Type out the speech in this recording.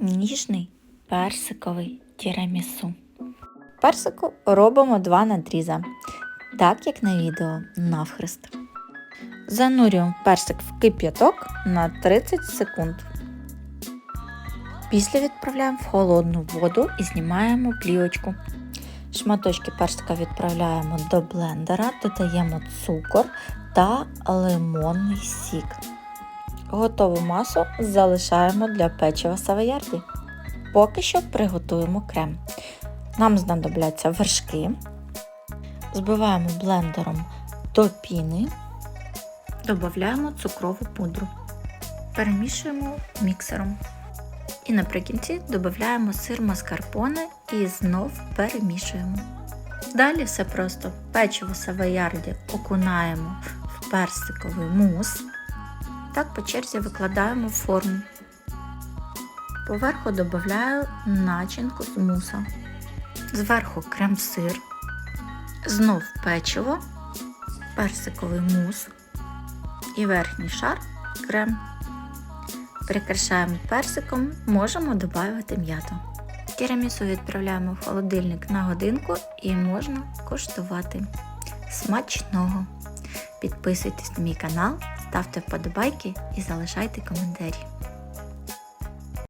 ніжний персиковий тірамісу. Персику робимо два надріза, так як на відео навхрест. Занурюємо персик в кип'яток на 30 секунд. Після відправляємо в холодну воду і знімаємо плівочку. Шматочки персика відправляємо до блендера, додаємо цукор та лимонний сік. Готову масу залишаємо для печива савоярді. Поки що приготуємо крем. Нам знадобляться вершки. Збиваємо блендером до піни. Додаємо цукрову пудру. Перемішуємо міксером. І наприкінці додаємо сир маскарпоне і знов перемішуємо. Далі все просто печиво савоярді окунаємо в персиковий мус. Так по черзі викладаємо форму. Поверху додаю начинку з муса. Зверху крем-сир, знов печиво, персиковий мус і верхній шар крем. Прикрашаємо персиком, можемо додати м'яту. Тірамісу відправляємо в холодильник на годинку і можна коштувати. Смачного! Підписуйтесь на мій канал, ставте вподобайки і залишайте коментарі.